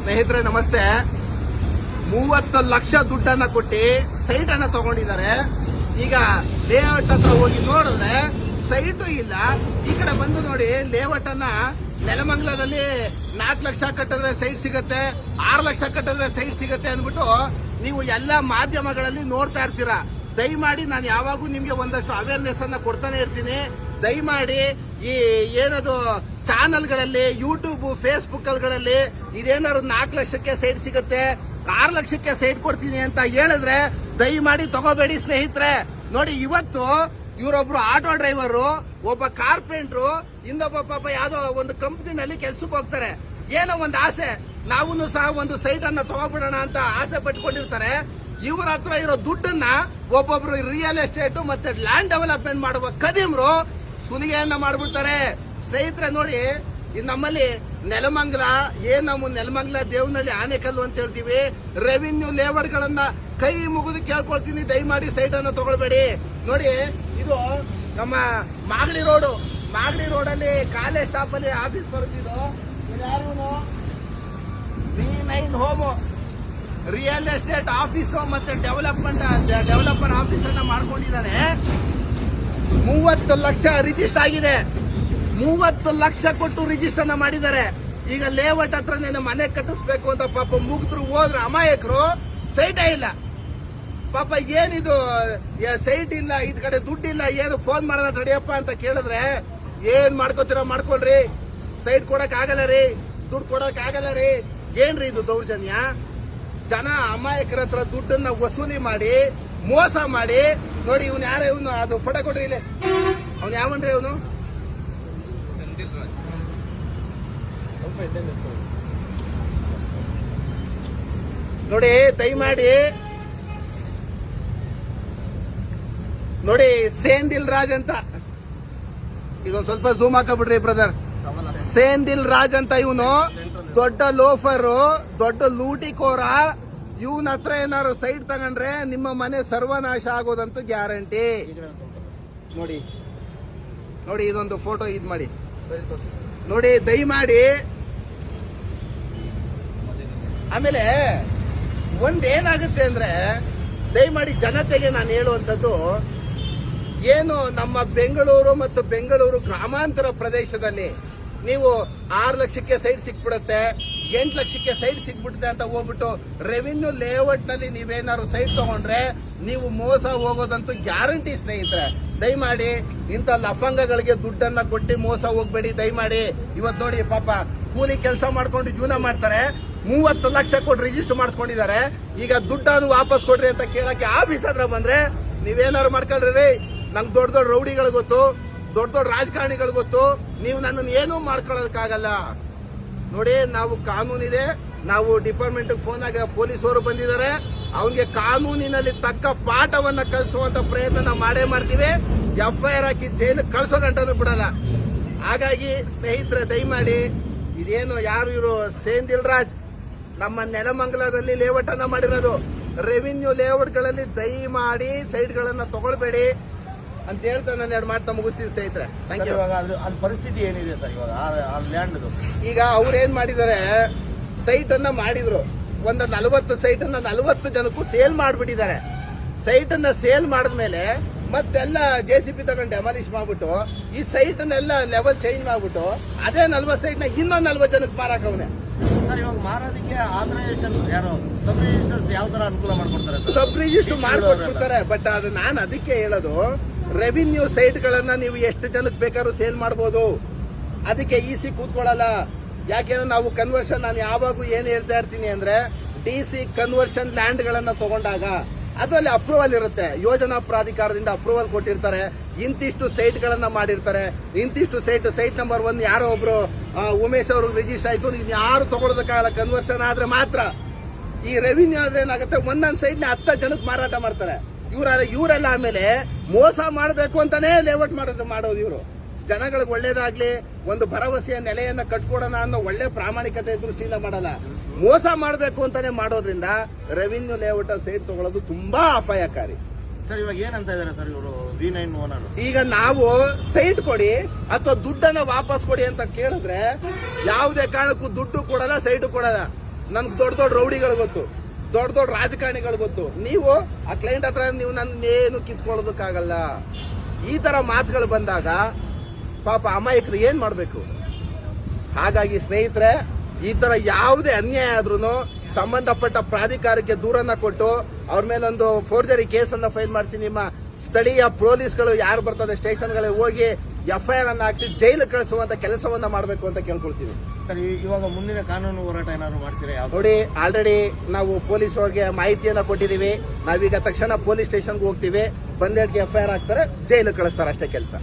ಸ್ನೇಹಿತರೆ, ನಮಸ್ತೆ. ಮೂವತ್ತು ಲಕ್ಷ ದುಡ್ಡನ್ನ ಕೊಟ್ಟು ಸೈಟ್ ಅನ್ನ ತಗೊಂಡಿದ್ದಾರೆ. ಈಗ ಲೇಔಟ್ ಹತ್ರ ಹೋಗಿ ನೋಡಿದ್ರೆ ಸೈಟು ಇಲ್ಲ. ಈ ಕಡೆ ಬಂದು ನೋಡಿ ಲೇಔಟ್ ಅನ್ನ ನೆಲಮಂಗಲದಲ್ಲಿ ನಾಲ್ಕು ಲಕ್ಷ ಕಟ್ಟಿದ್ರೆ ಸೈಟ್ ಸಿಗತ್ತೆ, ಆರು ಲಕ್ಷ ಕಟ್ಟಿದ್ರೆ ಸೈಟ್ ಸಿಗತ್ತೆ ಅಂದ್ಬಿಟ್ಟು ನೀವು ಎಲ್ಲ ಮಾಧ್ಯಮಗಳಲ್ಲಿ ನೋಡ್ತಾ ಇರ್ತೀರಾ. ದಯಮಾಡಿ ನಾನು ಯಾವಾಗೂ ನಿಮಗೆ ಒಂದಷ್ಟು ಅವೇರ್ನೆಸ್ ಅನ್ನ ಕೊಡ್ತಾನೆ ಇರ್ತೀನಿ. ದಯಮಾಡಿ ಈ ಏನದು ಚಾನಲ್ಗಳಲ್ಲಿ ಯೂಟ್ಯೂಬ್ ಫೇಸ್ಬುಕ್ಗಳಲ್ಲಿ ಇದೇನಾದ್ರು ನಾಲ್ಕು ಲಕ್ಷಕ್ಕೆ ಸೈಟ್ ಸಿಗುತ್ತೆ, ಆರು ಲಕ್ಷಕ್ಕೆ ಸೈಟ್ ಕೊಡ್ತೀನಿ ಅಂತ ಹೇಳಿದ್ರೆ ದಯಮಾಡಿ ತಗೋಬೇಡಿ ಸ್ನೇಹಿತರೆ. ನೋಡಿ, ಇವತ್ತು ಇವರೊಬ್ರು ಆಟೋ ಡ್ರೈವರು, ಒಬ್ಬ ಕಾರ್ಪೆಂಟ್ರು, ಇನ್ನೊಬ್ಬ ಪಾಪ ಯಾವ್ದೋ ಒಂದು ಕಂಪ್ನಿನಲ್ಲಿ ಕೆಲ್ಸಕ್ಕೆ ಹೋಗ್ತಾರೆ. ಏನೋ ಒಂದು ಆಸೆ ನಾವು ಸಹ ಒಂದು ಸೈಟ್ ಅನ್ನ ತಗೋಬಿಡೋಣ ಅಂತ ಆಸೆ ಪಟ್ಕೊಂಡಿರ್ತಾರೆ. ಇವ್ರ ಹತ್ರ ಇರೋ ದುಡ್ಡನ್ನ ಒಬ್ಬೊಬ್ರು ರಿಯಲ್ ಎಸ್ಟೇಟ್ ಮತ್ತೆ ಲ್ಯಾಂಡ್ ಡೆವಲಪ್ಮೆಂಟ್ ಮಾಡುವ ಕದೀಮ್ರು ಸುಲಿಗೆಯನ್ನ ಮಾಡ್ಬಿಡ್ತಾರೆ. ಸ್ನೇಹಿತರೆ ನೋಡಿ ನಮ್ಮಲ್ಲಿ ನೆಲಮಂಗಲ ಏನ್ ನಮ್ಮ ನೆಲಮಂಗಲ ದೇವನಹಳ್ಳಿ ಆನೆಕಲ್ಲು ಅಂತ ಹೇಳ್ತೀವಿ. ರೆವಿನ್ಯೂ ಗಳನ್ನ ಕೈ ಮುಗಿದು ಕೇಳ್ಕೊಳ್ತೀನಿ, ದಯಮಾಡಿ ಸೈಟ್ ಅನ್ನ ತಗೊಳ್ಬೇಡಿ. ನೋಡಿ, ಇದು ನಮ್ಮ ಮಾಗಡಿ ರೋಡು, ಮಾಗಡಿ ರೋಡಲ್ಲಿ ಕಾಲೇಜ್ ಸ್ಟಾಪ್ ಅಲ್ಲಿ ಆಫೀಸ್ ಬರುತ್ತಿದ್ದು ಯಾರು B nine home real estate office ಮತ್ತೆ ಡೆವಲಪ್ಮೆಂಟ್ ಡೆವಲಪ್ಮೆಂಟ್ ಆಫೀಸ್ ಅನ್ನ ಮಾಡ್ಕೊಂಡಿದ್ದಾನೆ. ಮೂವತ್ತು ಲಕ್ಷ ರಿಜಿಸ್ಟರ್ ಆಗಿದೆ. ಮೂವತ್ತು ಲಕ್ಷ ಕೊಟ್ಟು ರಿಜಿಸ್ಟರ್ ಮಾಡಿದ್ದಾರೆ. ಈಗ ಲೇಔಟ್ ಹತ್ರ ಮನೆ ಕಟ್ಟಿಸ್ಬೇಕು ಅಂತ ಪಾಪ ಮುಗಿದ್ರು ಹೋದ್ರೆ ಅಮಾಯಕರು ಸೈಟೇ ಇಲ್ಲ. ಪಾಪ ಏನಿದು ಸೈಟ್ ಇಲ್ಲ ಇದ್ ಕಡೆ ದುಡ್ಡಿಲ್ಲ, ಏನು ಫೋನ್ ಮಾಡೋಣ ರೆಡಿಯಪ್ಪ ಅಂತ ಕೇಳಿದ್ರೆ, ಏನ್ ಮಾಡ್ಕೋತೀರ ಮಾಡ್ಕೊಳ್ರಿ. ಸೈಟ್ ಕೊಡಕ್ ಆಗಲ್ಲ ರೀ, ದುಡ್ಡು ಕೊಡಕ್ ಆಗಲ್ಲ ರೀ. ಏನ್ರಿ ಇದು ದೌರ್ಜನ್ಯ? ಜನ ಅಮಾಯಕರ ಹತ್ರ ದುಡ್ಡನ್ನ ವಸೂಲಿ ಮಾಡಿ, ಮೋಸ ಮಾಡಿ, ನೋಡಿ ಇವನು ಯಾರ, ಇವನು ಅದು ಫೋಟೋ ಕೊಡ್ರಿ ಇಲ್ಲಿ. ಅವ್ನು ಯಾವನ್ರಿ ಅವನು ನೋಡಿ, ದಯಮಾಡಿ. ನೋಡಿ, ಸೇಂದಿಲ್ ರಾಜ್ ಅಂತ. ಇದೊಂದ್ ಸ್ವಲ್ಪ ಝೂಮ್ ಹಾಕಬಿಡ್ರಿ ಬ್ರದರ್ ಸೇಂದಿಲ್ ರಾಜ್ ಅಂತ ಇವನು. ದೊಡ್ಡ ಲೋಫರ್ ದೊಡ್ಡ ಲೂಟಿಕೋರ. ಇವನ ಹತ್ರ ಏನಾದ್ರು ಸೈಡ್ ತಗೊಂಡ್ರೆ ನಿಮ್ಮ ಮನೆ ಸರ್ವನಾಶ ಆಗೋದಂತೂ ಗ್ಯಾರಂಟಿ ನೋಡಿ. ನೋಡಿ, ಇದೊಂದು ಫೋಟೋ ಇದು ಮಾಡಿ. ನೋಡಿ, ದಯಮಾಡಿ. ಆಮೇಲೆ ಒಂದೇನಾಗುತ್ತೆ ಅಂದ್ರೆ, ದಯಮಾಡಿ ಜನತೆಗೆ ನಾನು ಹೇಳುವಂಥದ್ದು, ಏನು ನಮ್ಮ ಬೆಂಗಳೂರು ಮತ್ತು ಬೆಂಗಳೂರು ಗ್ರಾಮಾಂತರ ಪ್ರದೇಶದಲ್ಲಿ ನೀವು ಆರು ಲಕ್ಷಕ್ಕೆ ಸೈಟ್ ಸಿಕ್ಬಿಡುತ್ತೆ, ಎಂಟು ಲಕ್ಷಕ್ಕೆ ಸೈಟ್ ಸಿಕ್ಬಿಡುತ್ತೆ ಅಂತ ಹೋಗ್ಬಿಟ್ಟು ರೆವಿನ್ಯೂ ಲೇಔಟ್ನಲ್ಲಿ ನೀವೇನಾದ್ರು ಸೈಟ್ ತಗೊಂಡ್ರೆ ನೀವು ಮೋಸ ಹೋಗೋದಂತೂ ಗ್ಯಾರಂಟಿ ಸ್ನೇಹಿತರೆ. ದಯಮಾಡಿ ಇಂಥ ಲಫಂಗಗಳಿಗೆ ದುಡ್ಡನ್ನ ಕೊಟ್ಟು ಮೋಸ ಹೋಗ್ಬೇಡಿ, ದಯಮಾಡಿ. ಇವತ್ತು ನೋಡಿ ಪಾಪ, ಕೂಲಿ ಕೆಲಸ ಮಾಡ್ಕೊಂಡು ಜೀವನ ಮಾಡ್ತಾರೆ. ಮೂವತ್ತು ಲಕ್ಷ ಕೊಟ್ಟು ರಿಜಿಸ್ಟರ್ ಮಾಡಿಸ್ಕೊಂಡಿದ್ದಾರೆ. ಈಗ ದುಡ್ಡನ್ನು ವಾಪಸ್ ಕೊಡ್ರಿ ಅಂತ ಕೇಳಕ್ಕೆ ಆಫೀಸ್ ಹತ್ರ ಬಂದ್ರೆ ನೀವೇನಾದ್ರು ಮಾಡ್ಕೊಳ್ರಿ ರೀ. ನಂಗೆ ದೊಡ್ಡ ದೊಡ್ಡ ರೌಡಿಗಳು ಗೊತ್ತು, ದೊಡ್ಡ ದೊಡ್ಡ ರಾಜಕಾರಣಿಗಳು ಗೊತ್ತು. ನೀವು ನನ್ನನ್ನು ಏನೂ ಮಾಡ್ಕೊಳ್ಳೋದಕ್ಕಾಗಲ್ಲ ನೋಡಿ, ನಾವು ಕಾನೂನಿದೆ ನಾವು ಡಿಪಾರ್ಟ್ಮೆಂಟ್ ಫೋನ್ ಆಗಿ ಪೊಲೀಸರು ಬಂದಿದ್ದಾರೆ. ಅವನಿಗೆ ಕಾನೂನಿನಲ್ಲಿ ತಕ್ಕ ಪಾಠವನ್ನ ಕಲಿಸುವಂತ ಪ್ರಯತ್ನ ಮಾಡೇ ಮಾಡ್ತೀವಿ. ಎಫ್ ಐ ಆರ್ ಹಾಕಿ ಜೈಲು ಕಳಿಸೋ ಗಂಟನೂ ಬಿಡಲ್ಲ. ಹಾಗಾಗಿ ಸ್ನೇಹಿತರೆ, ದಯಮಾಡಿ, ಇದೇನು ಯಾರು ಇವರು ಸೇನ್ ರಾಜ್ ನಮ್ಮ ನೆಲಮಂಗಲದಲ್ಲಿ ಲೇಔಟ್ ಅನ್ನ ಮಾಡಿರೋದು. ರೆವಿನ್ಯೂ ಲೇಔಟ್ಗಳಲ್ಲಿ ದಯಮಾಡಿ ಸೈಡ್ ಗಳನ್ನ ತಗೊಳ್ಬೇಡಿ ಅಂತ ಹೇಳ್ತಾ ನಾನು ಎರಡು ಮಾಡ್ತಾ ಮುಗಿಸ್ತೀನಿ ಸ್ನೇಹಿತರೆ. ಥ್ಯಾಂಕ್ ಯು ಇವಾಗ ಅದ್ರ ಅದ್ ಪರಿಸ್ಥಿತಿ ಏನಿದೆ ಸರ್? ಇವಾಗ ಆ ಈಗ ಅವ್ರು ಏನ್ ಮಾಡಿದ್ದಾರೆ ಸೈಟ್ ಅನ್ನ ಮಾಡಿದ್ರು. ಒಂದು ನಲವತ್ತು ಸೈಟ್ ಅನ್ನ ನಲವತ್ತು ಜನಕ್ಕೂ ಸೇಲ್ ಮಾಡ್ಬಿಟ್ಟಿದ್ದಾರೆ. ಸೈಟ್ ಅನ್ನ ಸೇಲ್ ಮಾಡಿದ್ಮೇಲೆ ಮತ್ತೆಲ್ಲ ಜೆ ಸಿ ಪಿ ತಗೊಂಡು ಡೆಮಾಲಿಷ್ ಮಾಡ್ಬಿಟ್ಟು ಈ ಸೈಟ್ ಅನ್ನೆಲ್ಲ ಲೆವೆಲ್ ಚೇಂಜ್ ಮಾಡ್ಬಿಟ್ಟು ಅದೇ ನಲ್ವತ್ತು ಸೈಟ್ನ ಇನ್ನೊಂದು ನಲ್ವತ್ತು ಜನಕ್ಕೆ ಮಾರಾಕವನೆ ಸರ್ ಇವಾಗ ಮಾರೋದಕ್ಕೆ ಆಥರೈಸೇಷನ್ ಯಾರು? ಸಬ್ ರಿಜಿಸ್ಟರ್ಸ್ ಯಾವ ತರ ಅನುಕೂಲ ಮಾಡ್ಕೊಡ್ತಾರೆ ಸಬ್ ರಿಜಿಸ್ಟರ್ ಮಾಡ್ಕೊಟ್ಬಿಡ್ತಾರೆ ಬಟ್ ಅದು ನಾನು ಅದಕ್ಕೆ ಹೇಳೋದು ರೆವಿನ್ಯೂ ಸೈಟ್ ಗಳನ್ನ ನೀವು ಎಷ್ಟು ಜನಕ್ಕೆ ಬೇಕಾದ್ರೂ ಸೇಲ್ ಮಾಡ್ಬೋದು. ಅದಕ್ಕೆ ಈಸಿ ಸಿ ಕೂತ್ಕೊಳ್ಳಲ್ಲ ಯಾಕೆಂದ್ರೆ ನಾವು ಕನ್ವರ್ಷನ್ ನಾನು ಯಾವಾಗೂ ಏನು ಹೇಳ್ತಾ ಇರ್ತೀನಿ ಅಂದ್ರೆ ಡಿ ಸಿ ಕನ್ವರ್ಷನ್ ಲ್ಯಾಂಡ್ ಗಳನ್ನ ತಗೊಂಡಾಗ ಅದರಲ್ಲಿ ಅಪ್ರೂವಲ್ ಇರುತ್ತೆ. ಯೋಜನಾ ಪ್ರಾಧಿಕಾರದಿಂದ ಅಪ್ರೂವಲ್ ಕೊಟ್ಟಿರ್ತಾರೆ. ಇಂತಿಷ್ಟು ಸೈಟ್ ಗಳನ್ನ ಮಾಡಿರ್ತಾರೆ. ಇಂತಿಷ್ಟು ಸೈಟ್ ಸೈಟ್ ನಂಬರ್ ಒನ್ ಯಾರೋ ಒಬ್ರು ಉಮೇಶ್ ಅವರು ರಿಜಿಸ್ಟರ್ ಆಯ್ತು ನೀನ್ ಯಾರು ತಗೊಳ್ಳೋದಕ್ಕಾಗಲ್ಲ ಕನ್ವರ್ಷನ್ ಆದ್ರೆ ಮಾತ್ರ. ಈ ರೆವಿನ್ಯೂ ಆದ್ರೆ ಏನಾಗುತ್ತೆ? ಒಂದೊಂದ್ ಸೈಟ್ನ ಹತ್ತ ಜನಕ್ಕೆ ಮಾರಾಟ ಮಾಡ್ತಾರೆ. ಇವ್ರ ಇವರೆಲ್ಲ ಆಮೇಲೆ ಮೋಸ ಮಾಡಬೇಕು ಅಂತಾನೆ ಲೇಔಟ್ ಮಾಡೋದು ಮಾಡೋದು ಇವರು. ಜನಗಳಿಗೆ ಒಳ್ಳೇದಾಗ್ಲಿ ಒಂದು ಭರವಸೆಯ ನೆಲೆಯನ್ನ ಕಟ್ಕೊಡೋಣ ಅನ್ನೋ ಒಳ್ಳೆ ಪ್ರಾಮಾಣಿಕತೆ ದೃಷ್ಟಿಯಿಂದ ಮಾಡಲ್ಲ. ಮೋಸ ಮಾಡಬೇಕು ಅಂತಾನೆ ಮಾಡೋದ್ರಿಂದ ರೆವಿನ್ಯೂ ಲೇಔಟ್ ಸೈಟ್ ತಗೊಳ್ಳೋದು ತುಂಬಾ ಅಪಾಯಕಾರಿ. ಸರ್ ಇವಾಗ ಏನಂತ ಇದಾರೆ ಸರ್ ಇವರು ವಿ ನೈನ್ ಓನರ್ ಈಗ ನಾವು ಸೈಟ್ ಕೊಡಿ ಅಥವಾ ದುಡ್ಡನ್ನ ವಾಪಸ್ ಕೊಡಿ ಅಂತ ಕೇಳಿದ್ರೆ ಯಾವುದೇ ಕಾರಣಕ್ಕೂ ದುಡ್ಡು ಕೊಡಲ್ಲ ಸೈಟ್ ಕೊಡಲ್ಲ. ನನ್ಗೆ ದೊಡ್ಡ ದೊಡ್ಡ ರೌಡಿಗಳು ಗೊತ್ತು ದೊಡ್ಡ ದೊಡ್ಡ ರಾಜಕಾರಣಿಗಳು ಗೊತ್ತು. ನೀವು ಆ ಕ್ಲೈಂಟ್ ಹತ್ರ ನೀವು ನನ್ನ ಏನು ಕಿತ್ಕೊಳ್ಳೋದಕ್ಕಾಗಲ್ಲ. ಈ ತರ ಮಾತುಗಳು ಬಂದಾಗ ಪಾಪ ಅಮಾಯಕರು ಏನ್ ಮಾಡ್ಬೇಕು? ಹಾಗಾಗಿ ಸ್ನೇಹಿತರೆ ಈ ತರ ಯಾವುದೇ ಅನ್ಯಾಯ ಆದ್ರೂ ಸಂಬಂಧಪಟ್ಟ ಪ್ರಾಧಿಕಾರಕ್ಕೆ ದೂರನ್ನ ಕೊಟ್ಟು ಅವ್ರ ಮೇಲೊಂದು ಫೋರ್ಜರಿ ಕೇಸನ್ನ ಫೈಲ್ ಮಾಡಿಸಿ ನಿಮ್ಮ ಸ್ಥಳೀಯ ಪೊಲೀಸ್ಗಳು ಯಾರು ಬರ್ತದೆ ಸ್ಟೇಷನ್ಗಳಿಗೆ ಹೋಗಿ ಎಫ್ಐಆರ್ ಅನ್ನ ಹಾಕಿ ಜೈಲು ಕಳಿಸುವಂತ ಕೆಲಸವನ್ನ ಮಾಡಬೇಕು ಅಂತ ಕೇಳ್ಕೊಳ್ತೀವಿ. ಸರ್ ಇವಾಗ ಮುಂದಿನ ಕಾನೂನು ಹೋರಾಟ ಏನಾದ್ರು ಮಾಡ್ತೀರಾ ನೋಡಿ ಆಲ್ರೆಡಿ ನಾವು ಪೊಲೀಸ್ ಅವ್ರಿಗೆ ಮಾಹಿತಿಯನ್ನ ಕೊಟ್ಟಿದೀವಿ. ನಾವೀಗ ತಕ್ಷಣ ಪೊಲೀಸ್ ಸ್ಟೇಷನ್ಗೆ ಹೋಗ್ತೀವಿ. ಬಂದೇಟ್ಗೆ ಎಫ್ಐಆರ್ ಹಾಕ್ತಾರೆ ಜೈಲು ಕಳಿಸ್ತಾರೆ ಅಷ್ಟೇ ಕೆಲಸ.